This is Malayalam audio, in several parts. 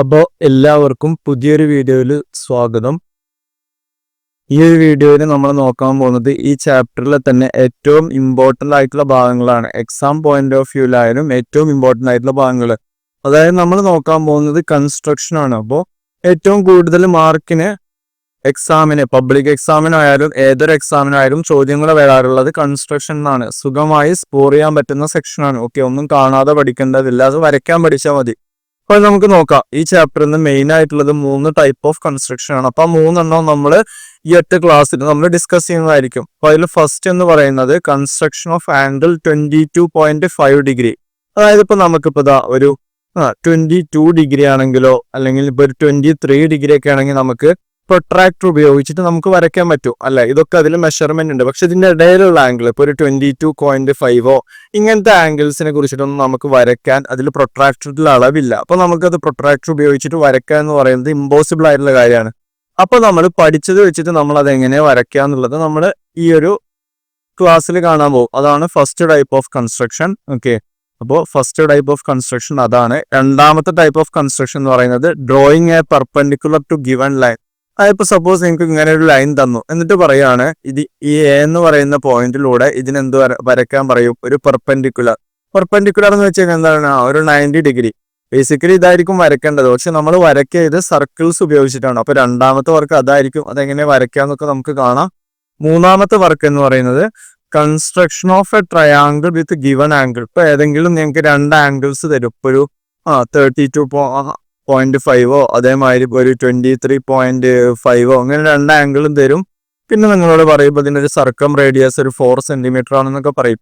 അപ്പോൾ എല്ലാവർക്കും പുതിയൊരു വീഡിയോയിൽ സ്വാഗതം. ഈ ഒരു വീഡിയോയിൽ നമ്മൾ നോക്കാൻ പോകുന്നത് ഈ ചാപ്റ്ററിലെ തന്നെ ഏറ്റവും ഇമ്പോർട്ടന്റ് ആയിട്ടുള്ള ഭാഗങ്ങളാണ്. എക്സാം പോയിന്റ് ഓഫ് വ്യൂലായാലും ഏറ്റവും ഇമ്പോർട്ടന്റ് ആയിട്ടുള്ള ഭാഗങ്ങൾ അതായത് നമ്മൾ നോക്കാൻ പോകുന്നത് കൺസ്ട്രക്ഷൻ ആണ്. അപ്പോൾ ഏറ്റവും കൂടുതൽ മാർക്കിന് എക്സാമിന് പബ്ലിക് എക്സാമിനായാലും ഏതൊരു എക്സാമിനായാലും ചോദ്യങ്ങൾ വരാറുള്ളത് കൺസ്ട്രക്ഷൻ എന്നാണ്. സുഖമായി സ്കോർ ചെയ്യാൻ പറ്റുന്ന സെക്ഷനാണ് ഓക്കെ ഒന്നും കാണാതെ പഠിക്കേണ്ടതില്ല. അത് വരയ്ക്കാൻ പഠിച്ചാൽ മതി. അപ്പോൾ നമുക്ക് നോക്കാം. ഈ ചാപ്റ്ററിൽ നിന്ന് മെയിൻ ആയിട്ടുള്ളത് മൂന്ന് ടൈപ്പ് ഓഫ് കൺസ്ട്രക്ഷൻ ആണ്. അപ്പൊ ആ മൂന്നെണ്ണം നമ്മൾ ഈ ഒറ്റ ക്ലാസ്സിൽ നമ്മൾ ഡിസ്കസ് ചെയ്യുന്നതായിരിക്കും. അപ്പൊ അതിൽ ഫസ്റ്റ് എന്ന് പറയുന്നത് construction of angle twenty two point five degree അതായത് ഇപ്പൊ നമുക്കിപ്പോ ഇതാ ഒരു ട്വന്റി ടു ഡിഗ്രി ആണെങ്കിലോ അല്ലെങ്കിൽ ഇപ്പൊ ഒരു ട്വന്റി ത്രീ ഡിഗ്രി ഒക്കെ ആണെങ്കിൽ നമുക്ക് പ്രൊട്രാക്ടർ ഉപയോഗിച്ചിട്ട് നമുക്ക് വരയ്ക്കാൻ പറ്റും. അല്ലെ? ഇതൊക്കെ അതിൽ മെഷർമെന്റ് ഉണ്ട്. പക്ഷെ ഇതിന്റെ ഇടയിലുള്ള ആംഗിൾ ഇപ്പോൾ ഒരു ട്വന്റി ടു പോയിന്റ് ഫൈവോ ഇങ്ങനത്തെ ആംഗിൾസിനെ കുറിച്ചിട്ടൊന്നും നമുക്ക് വരയ്ക്കാൻ അതിൽ പ്രൊട്രാക്ടറിൽ അളവില്ല. അപ്പൊ നമുക്കത് പ്രൊട്രാക്ടർ ഉപയോഗിച്ചിട്ട് വരയ്ക്കുക എന്ന് പറയുന്നത് ഇമ്പോസിബിൾ ആയിട്ടുള്ള കാര്യമാണ്. അപ്പൊ നമ്മൾ പഠിച്ചത് വെച്ചിട്ട് നമ്മൾ അത് എങ്ങനെ വരയ്ക്കുക എന്നുള്ളത് നമ്മൾ ഈ ഒരു ക്ലാസ്സിൽ കാണാൻ പോകും. അതാണ് first type of construction okay അപ്പോൾ ഫസ്റ്റ് ടൈപ്പ് ഓഫ് കൺസ്ട്രക്ഷൻ അതാണ്. രണ്ടാമത്തെ ടൈപ്പ് ഓഫ് കൺസ്ട്രക്ഷൻ എന്ന് പറയുന്നത് drawing a perpendicular to given line അതിപ്പോ സപ്പോസ് നിങ്ങൾക്ക് ഇങ്ങനെ ഒരു ലൈൻ തന്നു. എന്നിട്ട് പറയുകയാണ് ഇത് ഈ എ എന്ന് പറയുന്ന പോയിന്റിലൂടെ ഇതിനെന്ത് വരയ്ക്കാൻ പറയും? ഒരു പെർപെൻഡിക്കുലർ പെർപെൻഡിക്കുലർ എന്ന് വെച്ചാൽ എന്താണ്? ഒരു നയന്റി ഡിഗ്രി ബേസിക്കലി ഇതായിരിക്കും വരയ്ക്കേണ്ടത്. പക്ഷെ നമ്മൾ വരയ്ക്കിയത് സർക്കിൾസ് ഉപയോഗിച്ചിട്ടാണ്. അപ്പൊ രണ്ടാമത്തെ വർക്ക് അതായിരിക്കും. അതെങ്ങനെ വരയ്ക്കാന്നൊക്കെ നമുക്ക് കാണാം. മൂന്നാമത്തെ വർക്ക് എന്ന് പറയുന്നത് construction of a triangle with given angle ഇപ്പൊ ഏതെങ്കിലും നിങ്ങൾക്ക് രണ്ട് ആംഗിൾസ് തരും. ഇപ്പൊ ഒരു ആ തേർട്ടി ടു പോയിന്റ് ഫൈവോ അതേമാതിരി ഒരു ട്വന്റി ത്രീ പോയിന്റ് ഫൈവോ അങ്ങനെ രണ്ട് ആംഗിളും തരും. പിന്നെ നിങ്ങളോട് പറയുമ്പോൾ ഇതിന്റെ ഒരു സർക്കം റേഡിയസ് ഒരു ഫോർ സെന്റിമീറ്റർ ആണെന്നൊക്കെ പറയും.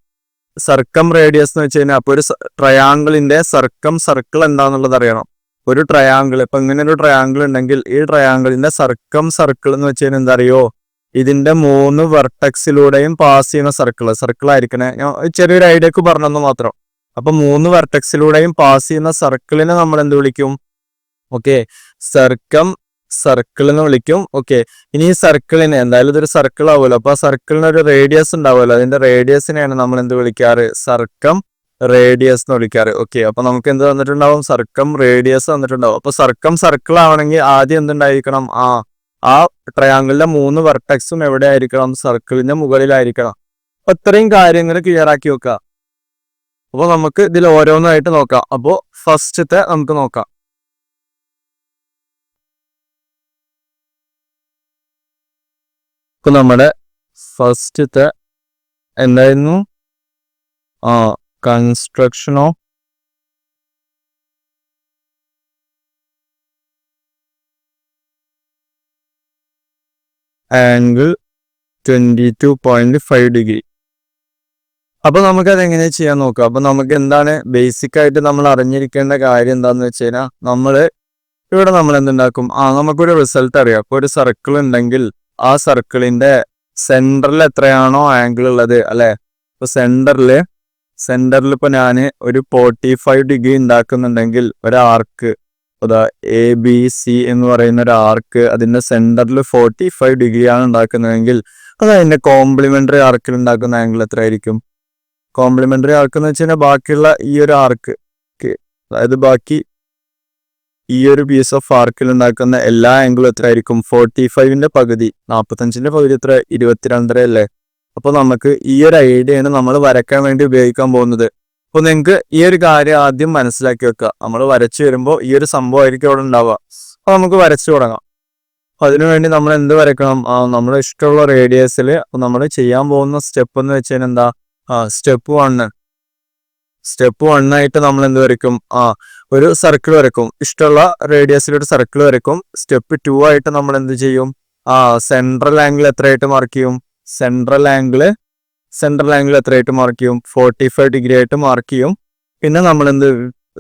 സർക്കം റേഡിയസ് എന്ന് വെച്ച് കഴിഞ്ഞാൽ അപ്പോൾ ഒരു ട്രയാങ്കിളിന്റെ സർക്കം സർക്കിൾ എന്താണെന്നുള്ളത് അറിയണം. ഒരു ട്രയാങ്കിൾ ഇപ്പൊ ഇങ്ങനെ ഒരു ട്രയാങ്കിൾ ഉണ്ടെങ്കിൽ ഈ ട്രയാങ്കിളിന്റെ സർക്കം സർക്കിൾ എന്ന് വെച്ച് കഴിഞ്ഞാൽ എന്താ അറിയോ ഇതിന്റെ മൂന്ന് വെർട്ടക്സിലൂടെയും പാസ് ചെയ്യുന്ന സർക്കിൾ സർക്കിൾ ആയിരിക്കണേ. ഞാൻ ചെറിയൊരു ഐഡിയക്ക് പറഞ്ഞെന്ന് മാത്രം. അപ്പൊ മൂന്ന് വെർട്ടക്സിലൂടെയും പാസ് ചെയ്യുന്ന സർക്കിളിനെ നമ്മൾ എന്ത് വിളിക്കും? ഓക്കെ സർക്കം സർക്കിൾ എന്ന് വിളിക്കും. ഓക്കെ ഇനി ഈ സർക്കിളിന് എന്തായാലും ഇതൊരു സർക്കിൾ ആവുമല്ലോ. അപ്പൊ ആ സർക്കിളിന് ഒരു റേഡിയസ് ഉണ്ടാവുമല്ലോ. അതിന്റെ റേഡിയസിനെയാണ് നമ്മൾ എന്ത് വിളിക്കാറ്? സർക്കം റേഡിയസ് എന്ന് വിളിക്കാറ്. ഓക്കെ അപ്പൊ നമുക്ക് എന്ത് തന്നിട്ടുണ്ടാവും? സർക്കം റേഡിയസ് തന്നിട്ടുണ്ടാവും. അപ്പൊ സർക്കം സർക്കിൾ ആവണമെങ്കിൽ ആദ്യം എന്തുണ്ടായിരിക്കണം? ആ ആ ട്രയാങ്കിളിന്റെ മൂന്ന് വെർട്ടക്സും എവിടെ ആയിരിക്കണം സർക്കിളിന്റെ മുകളിലായിരിക്കണം. അപ്പൊ ഇത്രയും കാര്യങ്ങൾ ക്ലിയർ ആക്കി വെക്കുക. അപ്പൊ നമുക്ക് ഇതിൽ ഓരോന്നായിട്ട് നോക്കാം. അപ്പോ ഫസ്റ്റത്തെ നമുക്ക് നോക്കാം. ഇപ്പൊ നമ്മുടെ ഫസ്റ്റത്തെ എന്തായിരുന്നു? ആ construction of angle twenty two point five degree അപ്പൊ നമുക്ക് അത് എങ്ങനെ ചെയ്യാൻ നോക്കാം? അപ്പൊ നമുക്ക് എന്താണ് ബേസിക് ആയിട്ട് നമ്മൾ അറിഞ്ഞിരിക്കേണ്ട കാര്യം എന്താന്ന് വെച്ച് കഴിഞ്ഞാൽ നമ്മൾ ഇവിടെ നമ്മൾ എന്തുണ്ടാക്കും? ആ നമുക്കൊരു റിസൾട്ട് അറിയാം. അപ്പൊ ഒരു സർക്കിൾ ഉണ്ടെങ്കിൽ ആ സർക്കിളിന്റെ സെന്ററിൽ എത്രയാണോ ആംഗിൾ ഉള്ളത് അല്ലെ? ഇപ്പൊ സെന്ററിൽ സെന്ററിൽ ഇപ്പൊ ഞാൻ ഒരു ഫോർട്ടി ഫൈവ് ഡിഗ്രി ഉണ്ടാക്കുന്നുണ്ടെങ്കിൽ ഒരു ആർക്ക് അതാ എ ബി സി എന്ന് പറയുന്ന ഒരു ആർക്ക് അതിന്റെ സെന്ററിൽ ഫോർട്ടി ഫൈവ് ഡിഗ്രി ആണ് ഉണ്ടാക്കുന്നതെങ്കിൽ അത് അതിന്റെ കോംപ്ലിമെന്ററി ആർക്കിൽ ഉണ്ടാക്കുന്ന ആംഗിൾ എത്രയായിരിക്കും? കോംപ്ലിമെന്ററി ആർക്ക് എന്ന് വെച്ച് കഴിഞ്ഞാൽ ബാക്കിയുള്ള ഈ ഒരു ആർക്ക് അതായത് ബാക്കി ഈ ഒരു പീസ് ഓഫ് ആർക്കിൽ ഉണ്ടാക്കുന്ന എല്ലാ ആംഗിളും എത്ര ആയിരിക്കും ഫോർട്ടി ഫൈവിന്റെ പകുതി നാൽപ്പത്തഞ്ചിന്റെ പകുതി എത്ര? ഇരുപത്തിരണ്ടര അല്ലേ? അപ്പൊ നമുക്ക് ഈ ഒരു ഐഡിയയാണ് നമ്മൾ വരയ്ക്കാൻ വേണ്ടി ഉപയോഗിക്കാൻ പോകുന്നത്. അപ്പൊ നിങ്ങൾക്ക് ഈ ഒരു കാര്യം ആദ്യം മനസ്സിലാക്കി വെക്കുക. നമ്മൾ വരച്ചു വരുമ്പോൾ ഈ ഒരു സംഭവമായിരിക്കും അവിടെ ഉണ്ടാവുക. അപ്പൊ നമുക്ക് വരച്ചു തുടങ്ങാം. അപ്പൊ അതിനുവേണ്ടി നമ്മൾ എന്ത് വരയ്ക്കണം? നമ്മുടെ ഇഷ്ടമുള്ള റേഡിയസിൽ നമ്മൾ ചെയ്യാൻ പോകുന്ന സ്റ്റെപ്പ് എന്ന് വെച്ച് കഴിഞ്ഞാൽ എന്താ സ്റ്റെപ്പ് വണ്ണ് സ്റ്റെപ്പ് വണ്ണായിട്ട് നമ്മൾ എന്ത് വരയ്ക്കും? ആ ഒരു സർക്കിൾ വരക്കും ഇഷ്ടമുള്ള റേഡിയസിൽ ഒരു സർക്കിൾ വരക്കും സ്റ്റെപ്പ് ടു ആയിട്ട് നമ്മൾ എന്ത് ചെയ്യും? ആ സെൻട്രൽ ആംഗിൾ എത്രയായിട്ട് മാർക്ക് ചെയ്യും? സെൻട്രൽ ആംഗിൾ സെൻട്രൽ ആംഗിൾ എത്രയായിട്ട് മാർക്ക് ചെയ്യും? ഫോർട്ടി ഫൈവ് ഡിഗ്രി ആയിട്ട് മാർക്ക് ചെയ്യും. പിന്നെ നമ്മൾ എന്ത്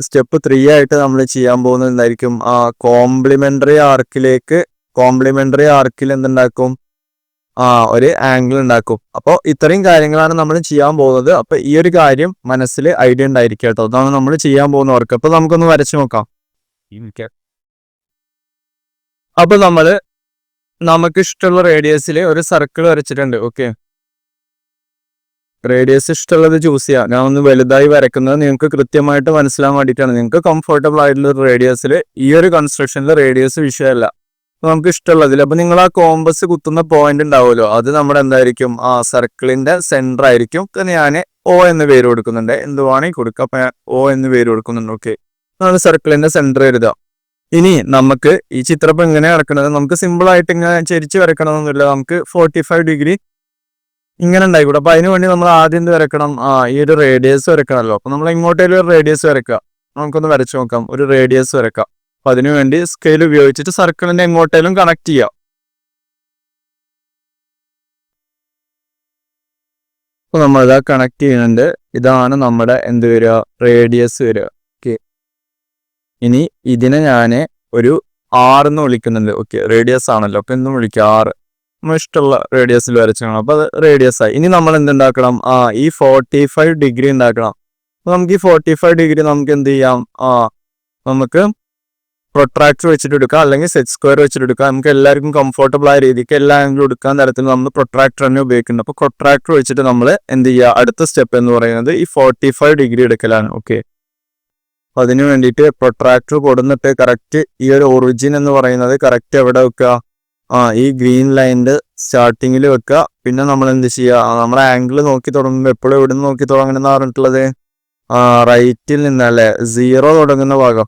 സ്റ്റെപ്പ് ത്രീ ആയിട്ട് നമ്മൾ ചെയ്യാൻ പോകുന്നത് എന്തായിരിക്കും? ആ കോംപ്ലിമെന്ററി ആർക്കിലേക്ക് കോംപ്ലിമെന്ററി ആർക്കിൽ എന്തുണ്ടാക്കും? ഒരു ആംഗിൾ ഉണ്ടാക്കും. അപ്പോൾ ഇത്രയും കാര്യങ്ങളാണ് നമ്മൾ ചെയ്യാൻ പോകുന്നത്. അപ്പൊ ഈ ഒരു കാര്യം മനസ്സിൽ ഐഡിയ ഉണ്ടായിരിക്കും കേട്ടോ. അതാണ് നമ്മൾ ചെയ്യാൻ പോകുന്ന വർക്ക് അപ്പൊ നമുക്കൊന്ന് വരച്ചു നോക്കാം. അപ്പൊ നമ്മൾ നമുക്ക് ഇഷ്ടമുള്ള റേഡിയസിൽ ഒരു സർക്കിൾ വരച്ചിട്ടുണ്ട്. ഓക്കെ റേഡിയസ് ഇഷ്ടമുള്ളത് ചൂസ് ചെയ്യാം. ഞാൻ ഒന്ന് വലുതായി വരക്കുന്നത് നിങ്ങൾക്ക് കൃത്യമായിട്ട് മനസ്സിലാൻ വേണ്ടിയിട്ടാണ്. നിങ്ങൾക്ക് കംഫർട്ടബിൾ ആയിട്ടുള്ള റേഡിയസിൽ ഈ ഒരു കൺസ്ട്രക്ഷനിൽ റേഡിയസ് വിഷയമല്ല. നമുക്ക് ഇഷ്ടമുള്ളതിൽ അപ്പൊ നിങ്ങൾ ആ കോമ്പസ് കുത്തുന്ന പോയിന്റ് ഉണ്ടാവുമല്ലോ അത് നമ്മുടെ എന്തായിരിക്കും? ആ സർക്കിളിന്റെ സെന്റർ ആയിരിക്കും. ഞാൻ ഒ എന്ന് പേര് കൊടുക്കുന്നുണ്ട്. എന്തുവാണെങ്കിൽ കൊടുക്കുക? അപ്പൊ ഒ എന്ന് പേര് കൊടുക്കുന്നുണ്ട്. ഓക്കെ നമ്മൾ സർക്കിളിന്റെ സെന്റർ എഴുതാം ഇനി നമുക്ക് ഈ ചിത്രം എങ്ങനെ വരക്കണത് നമുക്ക് സിമ്പിൾ ആയിട്ട് ഇങ്ങനെ ചരിച്ച് വരക്കണമെന്നില്ല നമുക്ക് ഫോർട്ടി ഫൈവ് ഡിഗ്രി ഇങ്ങനെ ഉണ്ടായിക്കൂടെ. അപ്പൊ അതിനുവേണ്ടി നമ്മൾ ആദ്യം എന്ത് വരക്കണം ആ ഈ ഒരു റേഡിയസ് വരക്കണമല്ലോ അപ്പൊ നമ്മൾ ഇങ്ങോട്ടേലും ഒരു റേഡിയസ് വരക്കുക നമുക്കൊന്ന് വരച്ചു നോക്കാം. ഒരു റേഡിയസ് വരക്കാം അപ്പൊ അതിനുവേണ്ടി സ്കെയിൽ ഉപയോഗിച്ചിട്ട് സർക്കിളിന്റെ എങ്ങോട്ടേലും കണക്ട് ചെയ്യാം. അപ്പൊ നമ്മൾ ഇതാ കണക്ട് ചെയ്യുന്നുണ്ട്. ഇതാണ് നമ്മുടെ എന്ത് വരിക? റേഡിയസ് വരിക. ഓക്കെ ഇനി ഇതിനെ ഞാൻ ഒരു ആറ് എന്ന് വിളിക്കുന്നുണ്ട്. ഓക്കെ റേഡിയസ് ആണല്ലോ. അപ്പൊ എന്നും വിളിക്കുക ആറ് നമ്മൾ ഇഷ്ടമുള്ള റേഡിയസിൽ വരച്ചാണ് അപ്പൊ അത് റേഡിയസ് ആയി. ഇനി നമ്മൾ എന്തുണ്ടാക്കണം ആ ഈ ഫോർട്ടി ഫൈവ് ഡിഗ്രി ഉണ്ടാക്കണം. അപ്പൊ നമുക്ക് ഈ ഫോർട്ടി ഫൈവ് ഡിഗ്രി നമുക്ക് എന്ത് ചെയ്യാം? ആ നമുക്ക് പ്രൊട്രാക്ടർ വെച്ചിട്ട് എടുക്കാം അല്ലെങ്കിൽ സെറ്റ് സ്ക്വയർ വെച്ചിട്ട് എടുക്കാം. നമുക്ക് എല്ലാവർക്കും കംഫർട്ടബിൾ ആയ രീതിക്ക് എല്ലാ ആംഗിളും എടുക്കാൻ തരത്തിൽ നമ്മൾ പ്രൊട്രാക്ടർ തന്നെ ഉപയോഗിക്കുന്നത് അപ്പോൾ പ്രൊട്രാക്ടർ വെച്ചിട്ട് നമ്മൾ എന്ത് ചെയ്യുക? അടുത്ത സ്റ്റെപ്പ് എന്ന് പറയുന്നത് ഈ ഫോർട്ടി ഫൈവ് ഡിഗ്രി എടുക്കലാണ്. ഓക്കെ അപ്പൊ അതിന് വേണ്ടിയിട്ട് പ്രൊട്രാക്ടർ കൊടുന്നിട്ട് കറക്റ്റ് ഈ ഒരു ഒറിജിൻ എന്ന് പറയുന്നത് കറക്റ്റ് എവിടെ വെക്കുക? ആ ഈ ഗ്രീൻ ലൈന്റെ സ്റ്റാർട്ടിങ്ങിൽ വെക്കുക. പിന്നെ നമ്മൾ എന്ത് ചെയ്യുക? നമ്മളെ ആംഗിൾ നോക്കി തുടങ്ങുമ്പോൾ എപ്പോഴും എവിടെ നിന്ന് നോക്കി തുടങ്ങണമെന്ന് പറഞ്ഞിട്ടുള്ളത്? റൈറ്റിൽ നിന്നല്ലേ സീറോ തുടങ്ങുന്ന ഭാഗം.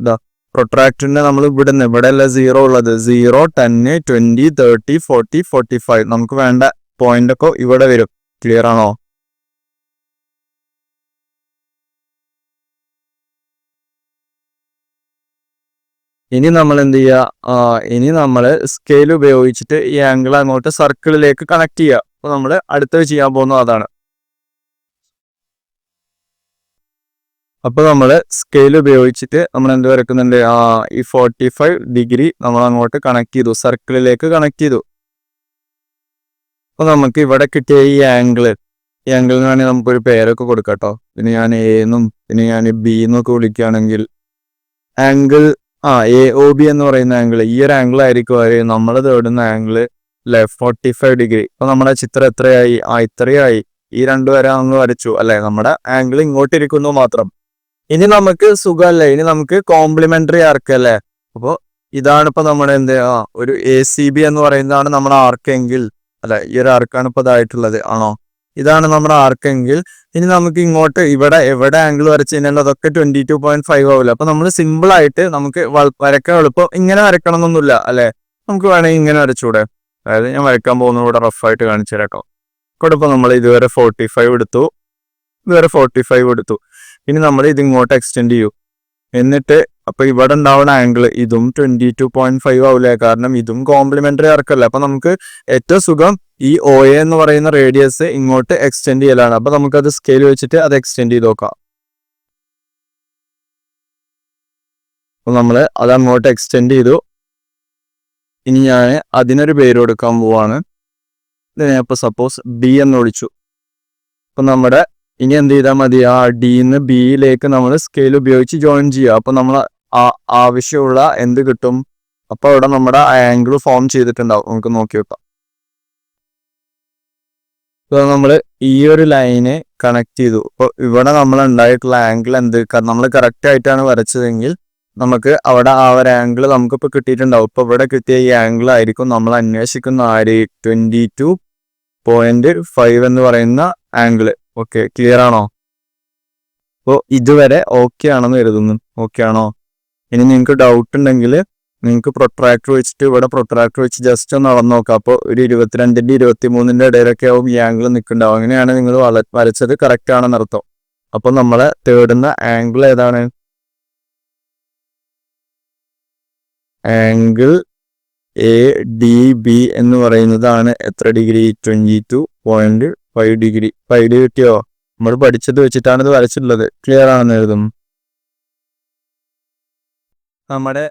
ഇതാ പ്രൊട്രാക്ടറിന്റെ നമ്മൾ ഇവിടെ നിന്ന് ഇവിടെ അല്ല സീറോ ഉള്ളത്. Zero ten twenty thirty forty forty five നമുക്ക് വേണ്ട പോയിന്റ് ഒക്കെ ഇവിടെ വരും. ക്ലിയർ ആണോ? ഇനി നമ്മൾ എന്ത് ചെയ്യുക ഇനി നമ്മൾ സ്കെയിൽ ഉപയോഗിച്ചിട്ട് ഈ ആംഗിൾ അങ്ങോട്ട് സർക്കിളിലേക്ക് കണക്ട് ചെയ്യുക അപ്പൊ നമ്മൾ അടുത്തത് ചെയ്യാൻ പോകുന്നത് അതാണ്. അപ്പൊ നമ്മൾ സ്കെയിൽ ഉപയോഗിച്ചിട്ട് നമ്മൾ എന്ത് വരക്കുന്നുണ്ട്? ആ ഈ ഫോർട്ടി ഫൈവ് ഡിഗ്രി നമ്മൾ അങ്ങോട്ട് കണക്ട് ചെയ്തു. സർക്കിളിലേക്ക് കണക്ട് ചെയ്തു. അപ്പൊ നമുക്ക് ഇവിടെ കിട്ടിയ ഈ ആംഗിൾ ഈ ആംഗിളിന് വേണമെങ്കിൽ നമുക്കൊരു പേരൊക്കെ കൊടുക്കട്ടോ കേട്ടോ പിന്നെ ഞാൻ എ എന്നും പിന്നെ ഞാൻ ബി എന്നൊക്കെ വിളിക്കുകയാണെങ്കിൽ ആംഗിൾ ആ എ ഒ ബി എന്ന് പറയുന്ന ആംഗിൾ ഈ ഒരു ആംഗിൾ ആയിരിക്കും നമ്മൾ തേടുന്ന ആംഗിൾ അല്ലെ ഫോർട്ടി ഫൈവ് ഡിഗ്രി ഇപ്പൊ നമ്മുടെ ചിത്രം എത്രയായി? ആ ഇത്രയായി. ഈ രണ്ടു വരെ അങ്ങ് വരച്ചു. അല്ലെ? നമ്മുടെ ആംഗിൾ ഇങ്ങോട്ടിരിക്കുന്നു മാത്രം. ഇനി നമുക്ക് സുഖമല്ലേ ഇനി നമുക്ക് കോംപ്ലിമെന്ററി ആർക്ക് അല്ലേ? അപ്പോൾ ഇതാണ് ഇപ്പൊ നമ്മുടെ എന്താ? ഒരു എ സി ബി എന്ന് പറയുന്നതാണ് നമ്മുടെ ആർക്കെങ്കിൽ അല്ലെ ഈ ഒരു ആർക്കാണ് ഇപ്പൊ ഇതായിട്ടുള്ളത് ആണോ? ഇതാണ് നമ്മുടെ ആർക്കെങ്കിൽ ഇനി നമുക്ക് ഇങ്ങോട്ട് ഇവിടെ എവിടെ ആംഗിൾ വരച്ച് കഴിഞ്ഞാൽ അതൊക്കെ ട്വന്റി ടു പോയിന്റ് ഫൈവ് ആവില്ല അപ്പൊ നമ്മൾ സിമ്പിൾ ആയിട്ട് നമുക്ക് വരക്കാൻ എളുപ്പം ഇങ്ങനെ വരക്കണം എന്നൊന്നുമില്ല അല്ലെ? നമുക്ക് വേണമെങ്കിൽ ഇങ്ങനെ വരച്ചൂടെ? അതായത് ഞാൻ വരയ്ക്കാൻ പോകുന്നത് ഇവിടെ റഫായിട്ട് കാണിച്ചു തരാം ഇവിടെ ഇപ്പൊ നമ്മൾ ഇതുവരെ ഫോർട്ടി ഫൈവ് എടുത്തു. ഇതുവരെ ഫോർട്ടി ഫൈവ് എടുത്തു. ഇനി നമ്മൾ ഇത് ഇങ്ങോട്ട് എക്സ്റ്റെൻഡ് ചെയ്യൂ. എന്നിട്ട് അപ്പൊ ഇവിടെ ഉണ്ടാവുന്ന ആംഗിൾ ഇതും ട്വന്റി ടു പോയിന്റ് ഫൈവ് ആവില്ലേ കാരണം ഇതും കോംപ്ലിമെന്ററി ആർക്കല്ല? അപ്പൊ നമുക്ക് ഏറ്റവും സുഖം ഈ ഒ എ എന്ന് പറയുന്ന റേഡിയസ് ഇങ്ങോട്ട് എക്സ്റ്റെൻഡ് ചെയ്യലാണ്. അപ്പൊ നമുക്കത് സ്കെയിൽ വെച്ചിട്ട് അത് എക്സ്റ്റെൻഡ് ചെയ്ത് നോക്കാം. അപ്പൊ നമ്മൾ അത് അങ്ങോട്ട് എക്സ്റ്റെൻഡ് ചെയ്തു. ഇനി ഞാൻ അതിനൊരു പേര് കൊടുക്കാൻ പോവാണ്. ഇപ്പൊ സപ്പോസ് ബി എന്ന് വിളിച്ചു. അപ്പൊ നമ്മുടെ ഇനി എന്ത് ചെയ്താൽ മതി? ആ ഡിന്ന് ബിയിലേക്ക് നമ്മൾ സ്കെയിൽ ഉപയോഗിച്ച് ജോയിൻ ചെയ്യുക. അപ്പൊ നമ്മൾ ആവശ്യമുള്ള എന്ത് കിട്ടും? അപ്പൊ അവിടെ നമ്മുടെ ആംഗിൾ ഫോം ചെയ്തിട്ടുണ്ടാവും. നമുക്ക് നോക്കി വെക്കാം. ഇപ്പൊ നമ്മൾ ഈ ഒരു ലൈന് കണക്ട് ചെയ്തു. അപ്പൊ ഇവിടെ നമ്മൾ ഉണ്ടായിട്ടുള്ള ആംഗിൾ എന്ത്? നമ്മൾ കറക്റ്റ് ആയിട്ടാണ് വരച്ചതെങ്കിൽ നമുക്ക് അവിടെ ആ ഒരു ആംഗിൾ നമുക്കിപ്പോ കിട്ടിയിട്ടുണ്ടാവും. ഇപ്പൊ ഇവിടെ കിട്ടിയ ഈ ആംഗിൾ ആയിരിക്കും നമ്മൾ അന്വേഷിക്കുന്ന ആര് ട്വന്റി ടു പോയിന്റ് ഫൈവ് എന്ന് പറയുന്ന ആംഗിൾ ഓക്കെ ക്ലിയർ ആണോ? അപ്പോൾ ഇതുവരെ ഓക്കെ ആണെന്ന് കരുതുന്നു. ഓക്കെ ആണോ? ഇനി നിങ്ങൾക്ക് ഡൗട്ട് ഉണ്ടെങ്കിൽ നിങ്ങൾക്ക് പ്രൊട്രാക്ടർ വെച്ചിട്ട് ഇവിടെ പ്രൊട്രാക്ടർ വെച്ച് ജസ്റ്റ് ഒന്ന് അളന്ന് നോക്കാം. അപ്പോൾ ഒരു ഇരുപത്തിരണ്ടിന്റെ ഇരുപത്തി മൂന്നിന്റെ ഇടയിലൊക്കെ ആവും ഈ ആംഗിൾ നിൽക്കുന്നുണ്ടാവും അങ്ങനെയാണ് നിങ്ങൾ വള വരച്ചത് കറക്റ്റ് ആണെന്ന് അർത്ഥം. അപ്പോൾ നമ്മളെ തേടുന്ന ആംഗിൾ ഏതാണ്? ആംഗിൾ എ ഡി ബി എന്ന് പറയുന്നതാണ് എത്ര degree twenty two point five degree five D കിട്ടിയോ? നമ്മൾ പഠിച്ചത് വെച്ചിട്ടാണ് ഇത് വരച്ചിട്ടുള്ളത്. ക്ലിയർ ആണെന്ന് എഴുതും നമ്മുടെ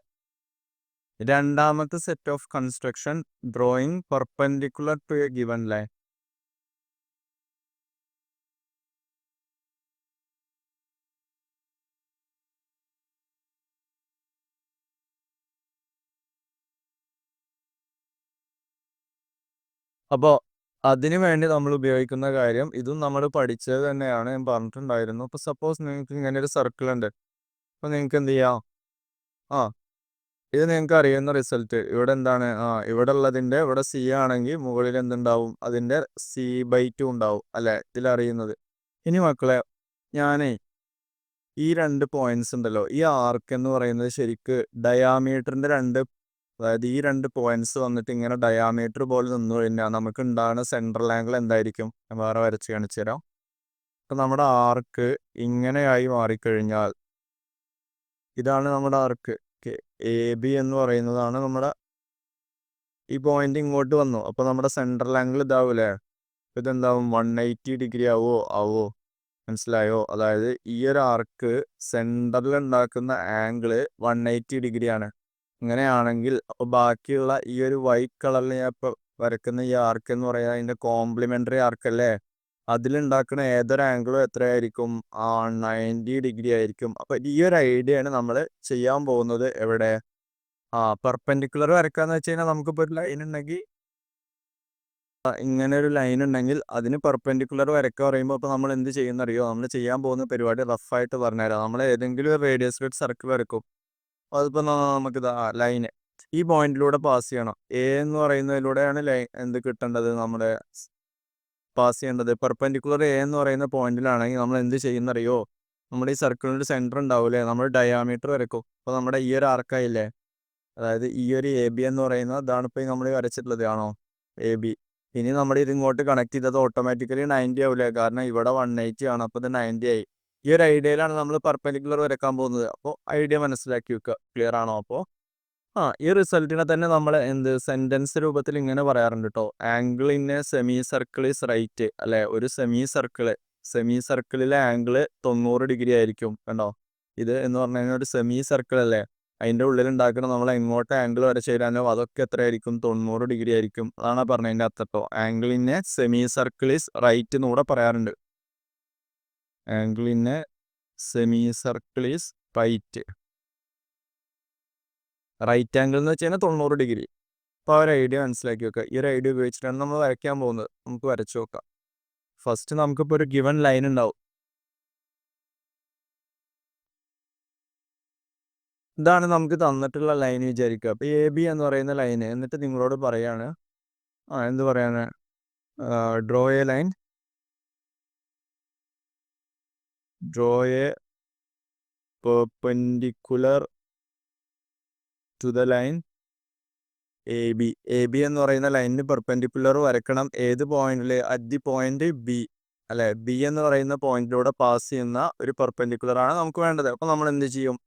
രണ്ടാമത്തെ set of construction drawing perpendicular to a given line അപ്പോൾ അതിന് വേണ്ടി നമ്മൾ ഉപയോഗിക്കുന്ന കാര്യം ഇതും നമ്മൾ പഠിച്ചത് തന്നെയാണ് ഞാൻ പറഞ്ഞിട്ടുണ്ടായിരുന്നു. ഇപ്പൊ സപ്പോസ് നിങ്ങൾക്ക് ഇങ്ങനെ ഒരു സർക്കിൾ ഉണ്ട്. അപ്പൊ നിങ്ങൾക്ക് എന്ത് ചെയ്യാം? ആ ഇത് നിങ്ങൾക്ക് അറിയുന്ന റിസൾട്ട് ഇവിടെ എന്താണ്? ആ ഇവിടെ ഉള്ളതിന്റെ ഇവിടെ സി ആണെങ്കിൽ മുകളിൽ എന്തുണ്ടാവും? അതിന്റെ സി ബൈ ടു ഉണ്ടാവും അല്ലെ? ഇതിൽ അറിയുന്നത്. ഇനി മക്കളെ ഞാനേ ഈ രണ്ട് പോയിന്റ്സ് ഉണ്ടല്ലോ. ഈ ആർക്ക് എന്ന് പറയുന്നത് ശരിക്ക് ഡയാമീറ്ററിന്റെ രണ്ട് അതായത് ഈ രണ്ട് പോയിന്റ്സ് വന്നിട്ട് ഇങ്ങനെ ഡയാമീറ്റർ പോലെ നിന്നു കഴിഞ്ഞാൽ നമുക്ക് ഉണ്ടാകുന്ന സെൻട്രൽ ആംഗിൾ എന്തായിരിക്കും? വേറെ വരച്ച് കാണിച്ചു തരാം. അപ്പൊ നമ്മുടെ ആർക്ക് ഇങ്ങനെയായി മാറിക്കഴിഞ്ഞാൽ ഇതാണ് നമ്മുടെ ആർക്ക് എ ബി എന്ന് പറയുന്നതാണ് നമ്മുടെ ഈ പോയിന്റ് ഇങ്ങോട്ട് വന്നു. അപ്പൊ നമ്മുടെ സെൻട്രൽ ആംഗിൾ ഇതാവൂലേ? ഇതെന്താവും? വൺ എയ്റ്റി ഡിഗ്രി ആവോ? ആവോ? മനസ്സിലായോ? അതായത് ഈ ഒരു ആർക്ക് സെന്ററിൽ ഉണ്ടാക്കുന്ന ആംഗിൾ വൺ എയ്റ്റി ഡിഗ്രി ആണ് ഇങ്ങനെയാണെങ്കിൽ ബാക്കിയുള്ള ഈ ഒരു വൈറ്റ് കളറിൽ ഞാൻ ഇപ്പൊ വരക്കുന്ന ഈ ആർക്ക് എന്ന് പറയുന്നത് അതിന്റെ കോംപ്ലിമെന്ററി ആർക്ക് അല്ലേ? അതിലുണ്ടാക്കുന്ന ഏതൊരു ആംഗിളും എത്രയായിരിക്കും? ആ നയന്റി ഡിഗ്രി ആയിരിക്കും. അപ്പൊ ഈ ഒരു ഐഡിയ ആണ് നമ്മൾ ചെയ്യാൻ പോകുന്നത് എവിടെ? ആ പെർപെൻഡിക്കുലർ വരക്കാന്ന് വെച്ച് കഴിഞ്ഞാൽ നമുക്കിപ്പോൾ ഒരു ലൈൻ ഉണ്ടെങ്കിൽ ഇങ്ങനെ ഒരു ലൈൻ ഉണ്ടെങ്കിൽ അതിന് പെർപെൻഡിക്കുലർ വരക്കുക പറയുമ്പോൾ അപ്പോൾ നമ്മൾ എന്ത് ചെയ്യുന്നറിയോ? നമ്മൾ ചെയ്യാൻ പോകുന്ന പരിപാടി റഫായിട്ട് പറഞ്ഞുതരാം. നമ്മൾ ഏതെങ്കിലും ഒരു റേഡിയസ് സർക്കിൾ വരക്കും അതിപ്പോൾ നമുക്ക് ഇതാ ലൈന് ഈ പോയിന്റിലൂടെ പാസ് ചെയ്യണം. എ എന്ന് പറയുന്നതിലൂടെയാണ് ലൈൻ എന്ത് കിട്ടേണ്ടത് നമ്മുടെ പാസ് ചെയ്യേണ്ടത്. പെർപെൻഡിക്കുലർ എ എന്ന് പറയുന്ന പോയിന്റിലാണെങ്കിൽ നമ്മൾ എന്ത് ചെയ്യുന്നറിയോ? നമ്മുടെ ഈ സർക്കിളിന്റെ സെന്റർ ഉണ്ടാവില്ലേ? നമ്മൾ ഡയാമീറ്റർ വരക്കും. അപ്പോൾ നമ്മുടെ ഈ ഒരു ആർക്കായില്ലേ അതായത് ഈ ഒരു എ ബി എന്ന് പറയുന്ന ഇതാണ് ഇപ്പോൾ നമ്മൾ വരച്ചിട്ടുള്ളത് ആണോ? A B. ഇനി നമ്മൾ ഇത് ഇങ്ങോട്ട് കണക്ട് ചെയ്തത് ഓട്ടോമാറ്റിക്കലി നയന്റി ആവില്ലേ കാരണം ഇവിടെ വൺ എയ്റ്റി ആണ്. അപ്പോൾ ഇത് നയന്റി ആയി. ഈ ഒരു ഐഡിയയിലാണ് നമ്മൾ പെർപെൻഡിക്കുലർ വരക്കാൻ പോകുന്നത്. അപ്പോൾ ഐഡിയ മനസ്സിലാക്കി വെക്കുക. ക്ലിയർ ആണോ അപ്പോൾ ആ ഈ റിസൾട്ടിനെ തന്നെ നമ്മൾ എന്ത് സെന്റൻസ് രൂപത്തിൽ ഇങ്ങനെ പറയാറുണ്ട് കേട്ടോ angle in a semi circle is right അല്ലെ? ഒരു സെമി സർക്കിൾ സെമി സർക്കിളിലെ ആംഗിൾ തൊണ്ണൂറ് ഡിഗ്രി ആയിരിക്കും കണ്ടോ? ഇത് എന്ന് പറഞ്ഞു കഴിഞ്ഞാൽ ഒരു സെമി സർക്കിൾ അല്ലേ? അതിന്റെ ഉള്ളിൽ ഉണ്ടാക്കുന്ന നമ്മൾ എങ്ങോട്ട് ആംഗിൾ വരച്ചു തരാനോ അതൊക്കെ എത്രയായിരിക്കും? തൊണ്ണൂറ് ഡിഗ്രി ആയിരിക്കും. അതാണ് പറഞ്ഞതിന്റെ അർത്ഥട്ടോ angle in a semi circle is right എന്നുകൂടെ പറയാറുണ്ട്. A semi circle is right right angle എന്ന് വെച്ച് കഴിഞ്ഞാൽ തൊണ്ണൂറ് ഡിഗ്രി. അപ്പോൾ ആ ഒരു ഐഡിയ മനസ്സിലാക്കി വെക്കുക. ഈ ഒരു ഐഡിയ ഉപയോഗിച്ചിട്ടാണ് നമ്മൾ വരയ്ക്കാൻ പോകുന്നത്. നമുക്ക് വരച്ചു നോക്കാം. ഫസ്റ്റ് നമുക്കിപ്പോൾ ഒരു ഗിവൺ ലൈൻ ഉണ്ടാവും. ഇതാണ് നമുക്ക് തന്നിട്ടുള്ള ലൈൻ വിചാരിക്കുക. അപ്പോൾ എ ബി എന്ന് പറയുന്ന ലൈന്. എന്നിട്ട് നിങ്ങളോട് പറയാണ്. ആ എന്ത് പറയാണ്? Draw a line. Draw a perpendicular to the line. A B A എന്ന് പറയുന്ന ലൈനിന് പെർപെൻഡിക്കുലർ വരക്കണം. ഏത് പോയിന്റിൽ അറ്റ് ദി പോയിന്റ് ബി അല്ലെ? ബി എന്ന് പറയുന്ന പോയിന്റിലൂടെ പാസ് ചെയ്യുന്ന ഒരു പെർപെൻഡിക്കുലർ ആണ് നമുക്ക് വേണ്ടത്. അപ്പോൾ നമ്മൾ എന്ത് ചെയ്യും?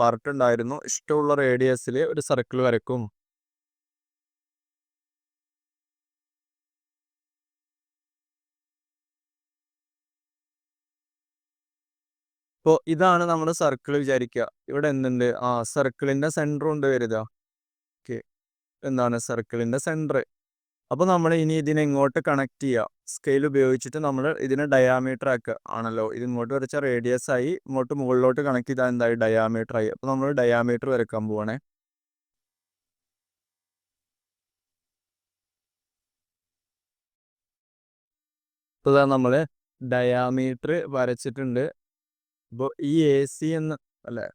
ബർട്ട് ഉണ്ടായിരുന്നു. ഇഷ്ടമുള്ള റേഡിയസിൽ ഒരു സർക്കിൾ വരക്കും ഇപ്പോൾ ഇതാണ് നമ്മുടെ സർക്കിൾ വിചാരിക്കുക ഇവിടെ എന്തുണ്ട്? ആ സർക്കിളിന്റെ സെന്റർ കൊണ്ട് വരിക ഓക്കെ. എന്താണ്? സർക്കിളിന്റെ സെന്റർ അപ്പോൾ നമ്മൾ ഇനി ഇതിനെ ഇങ്ങോട്ട് കണക്ട് ചെയ്യുക സ്കെയിൽ ഉപയോഗിച്ചിട്ട് നമ്മൾ ഇതിനെ ഡയാമീറ്റർ ആക്കുക ആണല്ലോ? ഇത് ഇങ്ങോട്ട് വരച്ച റേഡിയസ് ആയി ഇങ്ങോട്ട് മുകളിലോട്ട് കണക്ട് ചെയ്താൽ എന്തായി? ഡയാമീറ്റർ ആയി. അപ്പോൾ നമ്മൾ ഡയാമീറ്റർ വരക്കാൻ പോവാണേ. ഇപ്പോൾ നമ്മൾ ഡയാമീറ്റർ വരച്ചിട്ടുണ്ട്. ഇപ്പോൾ ഈ എ സി എന്ന് അല്ലേ?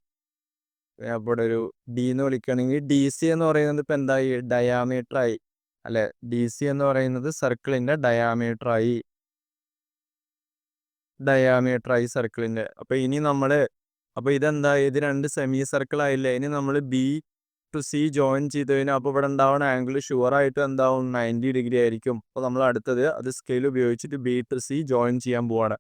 അവിടെ ഒരു ഡി എന്ന് വിളിക്കുകയാണെങ്കിൽ ഡി സി എന്ന് പറയുന്നത് ഇപ്പം എന്തായി? ഡയാമീറ്റർ ആയി. അല്ലെ? ഡി സി എന്ന് പറയുന്നത് സർക്കിളിന്റെ ഡയാമീറ്റർ ആയി. ഡയാമീറ്റർ ആയി സർക്കിളിന്റെ അപ്പൊ ഇനി നമ്മൾ അപ്പൊ ഇതെന്താ ഇത് രണ്ട് സെമി സർക്കിൾ ആയില്ലേ? ഇനി നമ്മൾ ബി ടു സി ജോയിൻ ചെയ്ത് കഴിഞ്ഞാൽ അപ്പോൾ ഇവിടെ ഉണ്ടാവുന്ന ആംഗിൾ ഷുവർ ആയിട്ട് എന്താവും? നയന്റി ഡിഗ്രി ആയിരിക്കും. അപ്പോൾ നമ്മൾ അടുത്തത് അത് സ്കെയിൽ ഉപയോഗിച്ചിട്ട് ബി ടു സി ജോയിൻ ചെയ്യാൻ പോവാണ്.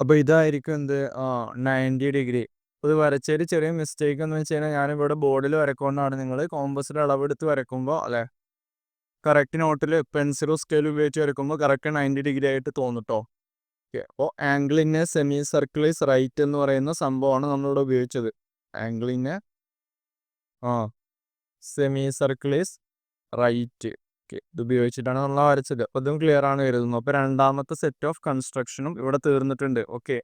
അപ്പോൾ ഇതായിരിക്കും എന്ത്? നയന്റി ഡിഗ്രി ഇത് വരച്ചതിൽ ചെറിയ മിസ്റ്റേക്ക് എന്ന് വെച്ച് കഴിഞ്ഞാൽ ഞാനിവിടെ ബോർഡിൽ വരക്കൊണ്ടാണ് നിങ്ങൾ കോമ്പസിന്റെ അളവെടുത്ത് വരക്കുമ്പോൾ അല്ലേ? കറക്റ്റ് നോട്ടിൽ പെൻസിലും സ്കെയിൽ ഉപയോഗിച്ച് വരക്കുമ്പോൾ കറക്റ്റ് നയന്റി ഡിഗ്രി ആയിട്ട് തോന്നിട്ടോ. ഓക്കെ അപ്പോൾ ആംഗിളിനെ സെമി സർക്കിളിസ് റൈറ്റ് എന്ന് പറയുന്ന സംഭവമാണ് നമ്മളിവിടെ ഉപയോഗിച്ചത്. ആംഗിളിനെ ആ സെമി സർക്കിളിസ് റൈറ്റ് ഓക്കെ ഇത് ഉപയോഗിച്ചിട്ടാണ് നമ്മൾ വരച്ചത്. അപ്പോൾ ഇതും ക്ലിയർ ആണ് വരുന്നത് അപ്പോൾ രണ്ടാമത്തെ സെറ്റ് ഓഫ് കൺസ്ട്രക്ഷനും ഇവിടെ തീർന്നിട്ടുണ്ട്. ഓക്കെ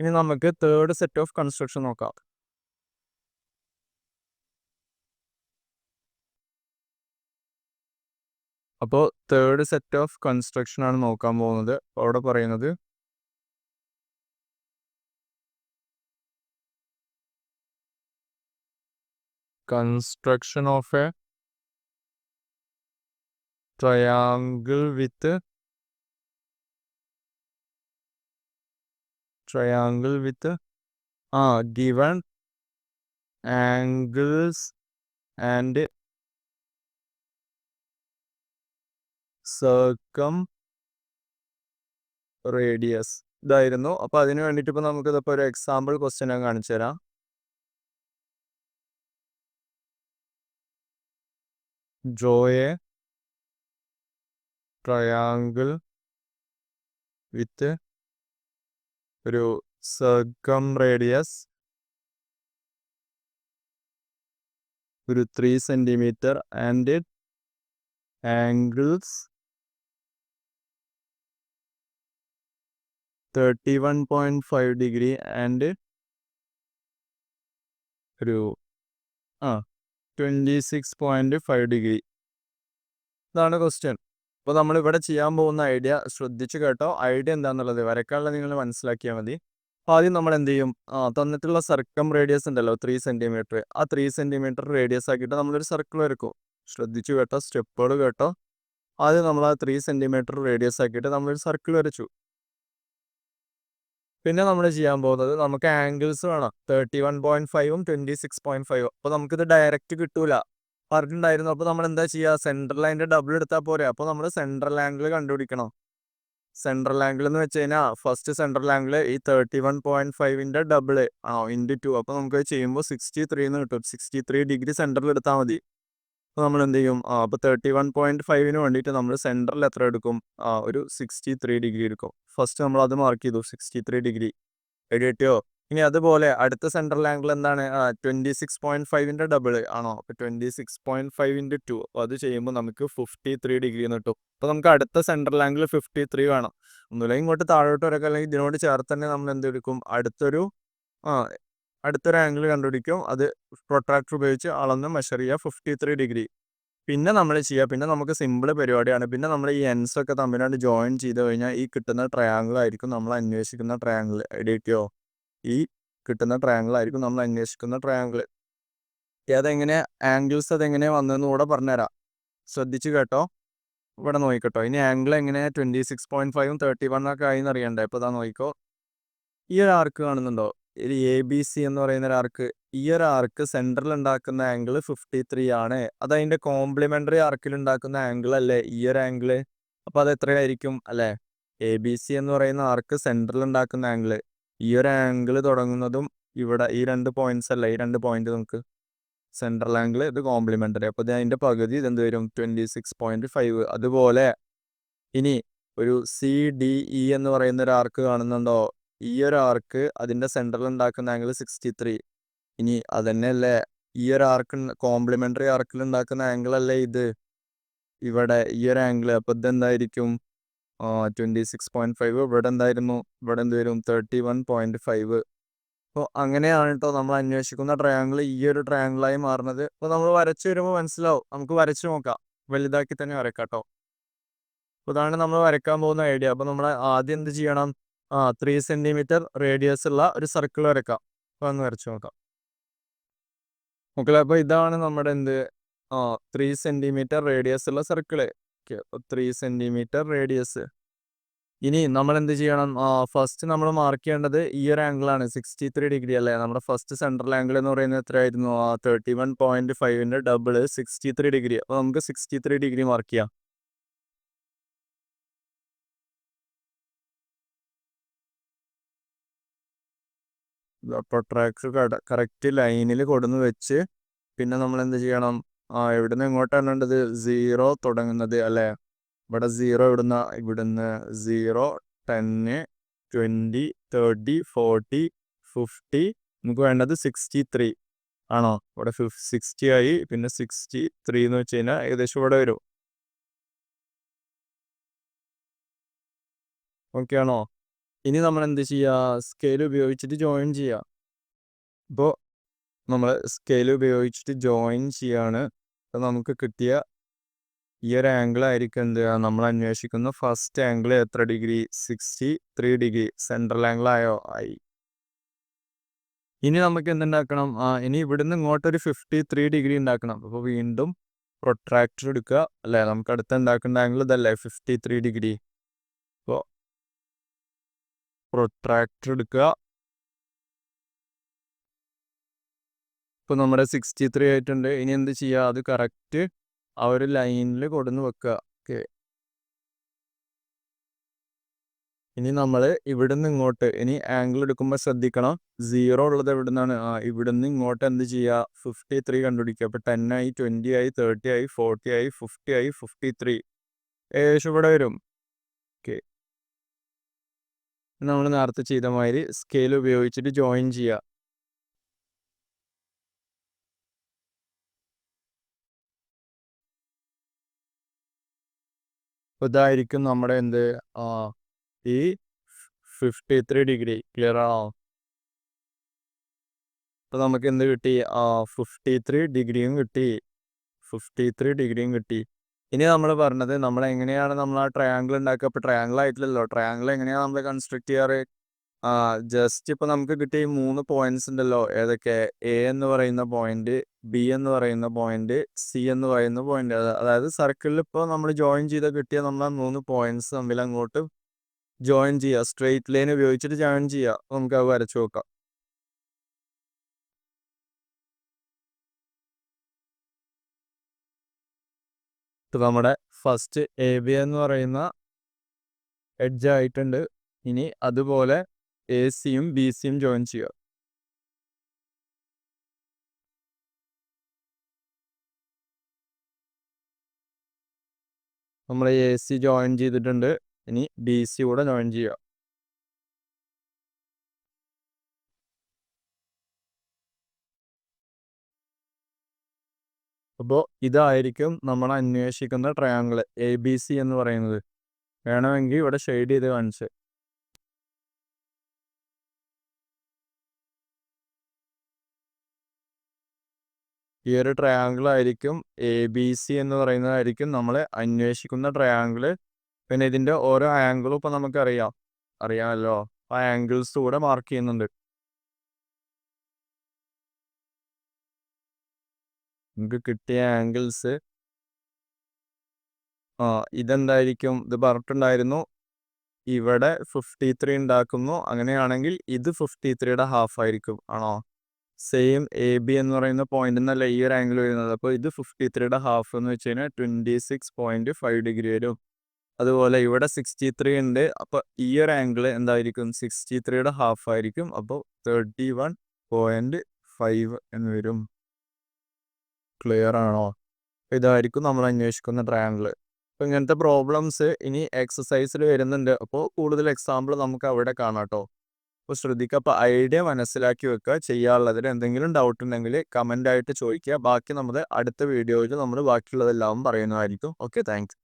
ഇനി നമുക്ക് തേർഡ് സെറ്റ് ഓഫ് കൺസ്ട്രക്ഷൻ നോക്കാം. അപ്പോൾ തേർഡ് സെറ്റ് ഓഫ് കൺസ്ട്രക്ഷൻ ആണ് നോക്കാൻ പോകുന്നത്. അവിടെ പറയുന്നത് construction of a triangle with triangle with uh, given angles and circum radius ഇതായിരുന്നു. അപ്പോൾ അതിന് വേണ്ടിയിട്ട് ഇപ്പോൾ നമുക്ക് ഇതിപ്പോൾ ഒരു എക്സാമ്പിൾ ക്വസ്റ്റ്യൻ ഞാൻ കാണിച്ചു തരാം. ഡ്രോയെ ട്രയാങ്കിൾ വിത്ത് ഒരു സർക്കം റേഡിയസ് ഒരു three centimetre and angles thirty one point five degree and ഒരു ആ twenty six point five degree ഇതാണ് ക്വസ്റ്റ്യൻ അപ്പോൾ നമ്മൾ ഇവിടെ ചെയ്യാൻ പോകുന്ന ഐഡിയ ശ്രദ്ധിച്ചു കേട്ടോ. ഐഡിയ എന്താണെന്നുള്ളത് വരക്കാനുള്ള നിങ്ങൾ മനസ്സിലാക്കിയാൽ മതി. അപ്പോൾ ആദ്യം നമ്മൾ എന്ത് ചെയ്യും? ആ തന്നിട്ടുള്ള സർക്കം റേഡിയസ് ഉണ്ടല്ലോ ത്രീ സെന്റിമീറ്റർ ആ ത്രീ സെന്റിമീറ്റർ റേഡിയസ് ആക്കിയിട്ട് നമ്മളൊരു സർക്കിൾ വരക്കും ശ്രദ്ധിച്ചു കേട്ടോ സ്റ്റെപ്പുകൾ കേട്ടോ. ആദ്യം നമ്മൾ ആ ത്രീ സെന്റിമീറ്റർ റേഡിയസ് ആക്കിയിട്ട് നമ്മളൊരു സർക്കിൾ വരച്ചു. പിന്നെ നമ്മൾ ചെയ്യാൻ പോകുന്നത് നമുക്ക് ആംഗിൾസ് വേണം. തേർട്ടി വൺ പോയിന്റ് ഫൈവും ട്വന്റി സിക്സ് പോയിന്റ് ഫൈവും അപ്പോൾ നമുക്കിത് ഡയറക്റ്റ് കിട്ടൂല. പറഞ്ഞിട്ടുണ്ടായിരുന്നു. അപ്പോൾ നമ്മൾ എന്താ ചെയ്യുക സെൻട്രൽ ലൈന്റെ ഡബിൾ എടുത്താൽ പോരെ. അപ്പോൾ നമ്മൾ സെൻട്രൽ ആംഗിൾ കണ്ടുപിടിക്കണം. സെൻട്രൽ ആംഗിൾ എന്ന് വെച്ച് കഴിഞ്ഞാൽ ഫസ്റ്റ് സെൻട്രൽ ആംഗിൾ ഈ തേർട്ടി വൺ പോയിന്റ് ഫൈവിന്റെ ഡബിൾ ആ ഇന്റു ടു അപ്പോൾ നമുക്ക് ചെയ്യുമ്പോൾ സിക്സ്റ്റി ത്രീ എന്ന് കിട്ടും. സിക്സ്റ്റി ത്രീ ഡിഗ്രി സെൻട്രൽ എടുത്താൽ മതി. അപ്പോൾ നമ്മൾ എന്ത് ചെയ്യും ആ അപ്പോൾ തേർട്ടി വൺ പോയിന്റ് ഫൈവിന് വേണ്ടിയിട്ട് നമ്മൾ സെൻട്രൽ എത്ര എടുക്കും? ആ ഒരു സിക്സ്റ്റി ത്രീ ഡിഗ്രി എടുക്കും. ഫസ്റ്റ് നമ്മൾ അത് മാർക്ക് ചെയ്തു. സിക്സ്റ്റി ത്രീ ഡിഗ്രി എഴുതിയോ ഇനി അതുപോലെ അടുത്ത സെൻട്രൽ ആംഗിൾ എന്താണ്? ട്വന്റി സിക്സ് പോയിന്റ് ഫൈവിന്റെ ഡബിൾ ആണോ? അപ്പോൾ twenty six point five into two അത് ചെയ്യുമ്പോൾ നമുക്ക് ഫിഫ്റ്റി ത്രീ ഡിഗ്രി എന്ന് കിട്ടും. അപ്പോൾ നമുക്ക് അടുത്ത സെൻട്രൽ ആംഗിൾ ഫിഫ്റ്റി ത്രീ വേണം. ഒന്നുമില്ലെങ്കിൽ ഇങ്ങോട്ട് താഴോട്ട് വരക്കുക അല്ലെങ്കിൽ ഇതിനോട് ചേർത്ത് തന്നെ നമ്മൾ എന്ത് എടുക്കും? അടുത്തൊരു ആ അടുത്തൊരു ആംഗിൾ കണ്ടുപിടിക്കും. അത് പ്രൊട്രാക്ടർ ഉപയോഗിച്ച് അളന്ന് മെഷർ ചെയ്യുക ഫിഫ്റ്റി ത്രീ ഡിഗ്രി പിന്നെ നമ്മൾ ചെയ്യുക പിന്നെ നമുക്ക് സിമ്പിൾ പരിപാടിയാണ്. പിന്നെ നമ്മൾ ഈ എൻസ് ഒക്കെ തമ്മിലാണ്ട് ജോയിൻ ചെയ്ത് കഴിഞ്ഞാൽ ഈ കിട്ടുന്ന ട്രയാങ്കിൾ ആയിരിക്കും നമ്മൾ അന്വേഷിക്കുന്ന ട്രയാങ്കിൾ എഡിറ്റിയോ ഈ കിട്ടുന്ന ട്രയാങ്കിൾ ആയിരിക്കും നമ്മൾ അന്വേഷിക്കുന്ന ട്രയാങ്കിൾ അതെങ്ങനെ ആംഗിൾസ് അതെങ്ങനെ വന്നതെന്ന് കൂടെ പറഞ്ഞുതരാം. ശ്രദ്ധിച്ചു കേട്ടോ. ഇവിടെ നോക്കിക്കട്ടോ. ഇനി ആംഗിൾ എങ്ങനെ ട്വന്റി സിക്സ് പോയിന്റ് ഫൈവും തേർട്ടി വൺ ഒക്കെ ആയി എന്നറിയണ്ടേ? ഇപ്പോൾ ഇതാ നോക്കിക്കോ. ഈ ഒരു ആർക്ക് കാണുന്നുണ്ടോ? ഒരു എ ബി സി എന്ന് പറയുന്ന ഒരു ആർക്ക് ഈ ഒരു ആർക്ക് സെൻട്രൽ ഉണ്ടാക്കുന്ന ആംഗിൾ ഫിഫ്റ്റി ത്രീ ആണ്. അത് അതിന്റെ കോംപ്ലിമെന്ററി ആർക്കിൽ ഉണ്ടാക്കുന്ന ആംഗിൾ അല്ലേ ഈ ഒരു ആംഗിൾ അപ്പോൾ അത് എത്രയായിരിക്കും അല്ലേ? എ ബി സി എന്ന് പറയുന്ന ആർക്ക് സെൻട്രൽ ഉണ്ടാക്കുന്ന ആംഗിൾ ഈ ഒരു ആംഗിൾ തുടങ്ങുന്നതും ഇവിടെ ഈ രണ്ട് പോയിന്റ്സ് അല്ല ഈ രണ്ട് പോയിന്റ് നമുക്ക് സെൻട്രൽ ആംഗിൾ ഇത് കോംപ്ലിമെന്ററി അപ്പോൾ അതിന്റെ പകുതി ഇതെന്ത് വരും? ട്വന്റി സിക്സ് പോയിന്റ് ഫൈവ് അതുപോലെ ഇനി ഒരു സി ഡി ഇ എന്ന് പറയുന്ന ഒരു ആർക്ക് കാണുന്നുണ്ടോ? ഈ ഒരു ആർക്ക് അതിന്റെ സെൻട്രൽ ഉണ്ടാക്കുന്ന ആംഗിൾ സിക്സ്റ്റി ത്രീ ഇനി അതന്നെയല്ലേ? ഈ ഒരു ആർക്ക് കോംപ്ലിമെന്ററി ആർക്കിൽ ഉണ്ടാക്കുന്ന ആംഗിൾ അല്ലേ ഇത്? ഇവിടെ ഈ ഒരു ആംഗിൾ അപ്പോൾ ഇതെന്തായിരിക്കും? ട്വന്റി സിക്സ് പോയിന്റ് ഫൈവ് ഇവിടെ എന്തായിരുന്നു ഇവിടെ എന്ത് വരും തേർട്ടി വൺ പോയിന്റ് ഫൈവ് അപ്പോൾ അങ്ങനെയാണ് കേട്ടോ നമ്മൾ അന്വേഷിക്കുന്ന ട്രയാങ്കിൾ ഈ ഒരു ട്രയാങ്കിളായി മാറുന്നത്. അപ്പോൾ നമ്മൾ വരച്ചു വരുമ്പോൾ മനസ്സിലാവും. നമുക്ക് വരച്ചു നോക്കാം. വലുതാക്കി തന്നെ വരക്കാം കേട്ടോ അപ്പോൾ ഇതാണ് നമ്മൾ വരയ്ക്കാൻ പോകുന്ന ഐഡിയ. അപ്പോൾ നമ്മൾ ആദ്യം എന്ത് ചെയ്യണം? ആ ത്രീ സെന്റിമീറ്റർ റേഡിയസ് ഉള്ള ഒരു സർക്കിൾ വരക്കാം. അപ്പോൾ ഒന്ന് വരച്ചു നോക്കാം. ഓക്കെ അപ്പോൾ ഇതാണ് നമ്മുടെ എന്ത്? ആ ത്രീ സെന്റിമീറ്റർ റേഡിയസ് ഉള്ള circle okay. Three centimetre radius. ഇനി നമ്മൾ എന്ത് ചെയ്യണം? ഫസ്റ്റ് നമ്മൾ മാർക്ക് ചെയ്യേണ്ടത് ഈ ഒരു ആംഗിളാണ് സിക്സ്റ്റി ത്രീ ഡിഗ്രി അല്ലേ? നമ്മുടെ ഫസ്റ്റ് സെൻട്രൽ ആംഗിൾ എന്ന് പറയുന്നത് എത്രയായിരുന്നു? തേർട്ടി വൺ പോയിന്റ് ഫൈവിന്റെ ഡബിൾ സിക്സ്റ്റി ത്രീ ഡിഗ്രി അപ്പോൾ നമുക്ക് സിക്സ്റ്റി ത്രീ ഡിഗ്രി മാർക്ക് ചെയ്യാം പ്രൊട്രാക്ടർ കട കറക്റ്റ് ലൈനിൽ കൊടുന്ന് വെച്ച് പിന്നെ നമ്മൾ എന്ത് ചെയ്യണം? ആ എവിടുന്ന് എങ്ങോട്ടാണ് വേണ്ടത് സീറോ തുടങ്ങുന്നത് അല്ലേ? ഇവിടെ സീറോ ഇവിടുന്ന് ഇവിടുന്ന് zero ten twenty thirty forty fifty നമുക്ക് വേണ്ടത് സിക്സ്റ്റി ത്രീ ആണോ? ഇവിടെ സിക്സ്റ്റി ആയി പിന്നെ സിക്സ്റ്റി ത്രീ എന്ന് വെച്ച് കഴിഞ്ഞാൽ ഏകദേശം ഇവിടെ വരും. ഓക്കെ ആണോ? ഇനി നമ്മൾ എന്ത് ചെയ്യുക സ്കെയിൽ ഉപയോഗിച്ചിട്ട് ജോയിൻ ചെയ്യുക ഇപ്പോൾ നമ്മൾ സ്കെയിൽ ഉപയോഗിച്ചിട്ട് ജോയിൻ ചെയ്യാണ്. നമുക്ക് കിട്ടിയ ഈ ഒരു ആംഗിൾ ആയിരിക്കും എന്ത് നമ്മൾ അന്വേഷിക്കുന്ന ഫസ്റ്റ് ആംഗിൾ എത്ര degree sixty three degree central angle ആയോ? ആയി. ഇനി നമുക്ക് എന്തുണ്ടാക്കണം? ഇനി ഇവിടുന്ന് ഇങ്ങോട്ടൊരു ഫിഫ്റ്റി ത്രീ ഡിഗ്രി ഉണ്ടാക്കണം. അപ്പോൾ വീണ്ടും പ്രൊട്രാക്ടർ എടുക്കുക. അല്ലേ? നമുക്ക് അടുത്ത് ഉണ്ടാക്കേണ്ട ആംഗിൾ ഇതല്ലേ? ഫിഫ്റ്റി ത്രീ ഡിഗ്രി അപ്പോൾ പ്രൊട്രാക്ടർ എടുക്കുക. ഇപ്പോൾ നമ്മുടെ സിക്സ്റ്റി ത്രീ ആയിട്ടുണ്ട്. ഇനി എന്ത് ചെയ്യുക അത് കറക്റ്റ് ആ ഒരു ലൈനിൽ കൊടുന്ന് വെക്കുക ഓക്കെ ഇനി നമ്മൾ ഇവിടുന്ന് ഇങ്ങോട്ട് ഇനി ആംഗിൾ എടുക്കുമ്പോൾ ശ്രദ്ധിക്കണം. സീറോ ഉള്ളത് എവിടുന്നാണ്? ആ ഇവിടുന്ന് ഇങ്ങോട്ട് എന്ത് ചെയ്യുക ഫിഫ്റ്റി ത്രീ കണ്ടുപിടിക്കുക. അപ്പോൾ ടെൻ ആയി ട്വന്റി ആയി തേർട്ടി ആയി ഫോർട്ടി ആയി ഫിഫ്റ്റി ആയി ഫിഫ്റ്റി ത്രീ ഏകദേശം ഇവിടെ വരും. ഓക്കെ നമ്മൾ നേരത്തെ ചെയ്ത മാതിരി സ്കെയിൽ ഉപയോഗിച്ചിട്ട് ജോയിൻ ചെയ്യുക ഇതായിരിക്കും നമ്മുടെ എന്ത്? ആ ഈ ഫിഫ്റ്റി ത്രീ ഡിഗ്രി ക്ലിയർ ആണോ? അപ്പൊ നമുക്ക് എന്ത് കിട്ടി? ആ ഫിഫ്റ്റി ത്രീ ഡിഗ്രിയും കിട്ടി. ഫിഫ്റ്റി ത്രീ ഡിഗ്രിയും കിട്ടി. ഇനി നമ്മൾ പറഞ്ഞത് നമ്മൾ എങ്ങനെയാണ് നമ്മൾ ആ ട്രയാങ്കിൾ ഉണ്ടാക്കുക? അപ്പോൾ ട്രയാങ്കിൾ ആയിട്ടില്ലല്ലോ. ട്രയാങ്കിൾ എങ്ങനെയാണ് നമ്മൾ കൺസ്ട്രക്ട് ചെയ്യാറ്? ആ ജസ്റ്റ് ഇപ്പൊ നമുക്ക് കിട്ടിയ മൂന്ന് പോയിന്റ്സ് ഉണ്ടല്ലോ. ഏതൊക്കെ? എ എന്ന് പറയുന്ന പോയിന്റ് ബി എന്ന് പറയുന്ന പോയിന്റ് സി എന്ന് പറയുന്ന പോയിന്റ് അതായത് സർക്കിളിൽ ഇപ്പോൾ നമ്മൾ ജോയിൻ ചെയ്ത കിട്ടിയ നമ്മൾ മൂന്ന് പോയിന്റ്സ് തമ്മിൽ അങ്ങോട്ട് ജോയിൻ ചെയ്യുക സ്ട്രെയിറ്റ് ലൈൻ ഉപയോഗിച്ചിട്ട് ജോയിൻ ചെയ്യുക നമുക്ക് അത് വരച്ചു നോക്കാം. നമ്മുടെ ഫസ്റ്റ് എ ബി എന്ന് പറയുന്ന എഡ്ജ് ആയിട്ടുണ്ട്. ഇനി അതുപോലെ എ സിയും ബി സിയും ജോയിൻ ചെയ്യുക. നമ്മൾ എ സി ജോയിൻ ചെയ്തിട്ടുണ്ട്. ഇനി ബി സി കൂടെ ജോയിൻ ചെയ്യുക. അപ്പോൾ ഇതായിരിക്കും നമ്മൾ അന്വേഷിക്കുന്ന ട്രയാങ്കിൾ എ ബി സി എന്ന് പറയുന്നത്. വേണമെങ്കിൽ ഇവിടെ ഷെയ്ഡ് ചെയ്ത് കാണിച്ച്. ഈ ഒരു ട്രയാങ്കിൾ ആയിരിക്കും എ ബി സി എന്ന് പറയുന്നതായിരിക്കും നമ്മൾ അന്വേഷിക്കുന്ന ട്രയാങ്കിൾ പിന്നെ ഇതിന്റെ ഓരോ ആംഗിളും ഇപ്പം നമുക്കറിയാം. അറിയാമല്ലോ? ആ ആംഗിൾസ് കൂടെ മാർക്ക് ചെയ്യുന്നുണ്ട്. നമുക്ക് കിട്ടിയ ആംഗിൾസ് ആ ഇതെന്തായിരിക്കും? ഇത് പറഞ്ഞിട്ടുണ്ടായിരുന്നു. ഇവിടെ ഫിഫ്റ്റി ത്രീ ഉണ്ടാക്കുന്നു. അങ്ങനെയാണെങ്കിൽ ഇത് ഫിഫ്റ്റി ത്രീയുടെ ഹാഫ് ആയിരിക്കും. ആണോ? സെയിം എ ബി എന്ന് പറയുന്ന പോയിന്റ് എന്നല്ല ഈ ഒരു ആംഗിൾ വരുന്നത്. അപ്പോൾ ഇത് ഫിഫ്റ്റി ത്രീയുടെ ഹാഫ് എന്ന് വെച്ച് കഴിഞ്ഞാൽ twenty six point five degree വരും. അതുപോലെ ഇവിടെ സിക്സ്റ്റി ത്രീ ഉണ്ട്. അപ്പോൾ ഈ ഒരു ആംഗിൾ എന്തായിരിക്കും? സിക്സ്റ്റി ത്രീയുടെ ഹാഫ് ആയിരിക്കും. അപ്പോൾ തേർട്ടി വൺ പോയിന്റ് ഫൈവ് എന്ന് വരും. ക്ലിയർ ആണോ? ഇതായിരിക്കും നമ്മൾ അന്വേഷിക്കുന്ന ട്രയാങ്കിൾ അപ്പോൾ ഇങ്ങനത്തെ പ്രോബ്ലംസ് ഇനി എക്സസൈസിൽ വരുന്നുണ്ട്. അപ്പോൾ കൂടുതൽ എക്സാമ്പിൾ നമുക്ക് അവിടെ കാണാം കേട്ടോ. അപ്പോൾ ശ്രദ്ധിക്കുക അപ്പോൾ ഐഡിയ മനസ്സിലാക്കി വെക്കുക ചെയ്യാനുള്ളതിൽ എന്തെങ്കിലും ഡൗട്ട് ഉണ്ടെങ്കിൽ കമന്റ് ആയിട്ട് ചോദിക്കുക. ബാക്കി നമ്മുടെ അടുത്ത വീഡിയോയിൽ നമ്മൾ ബാക്കിയുള്ളതെല്ലാം പറയുന്നതായിരിക്കും. Okay thanks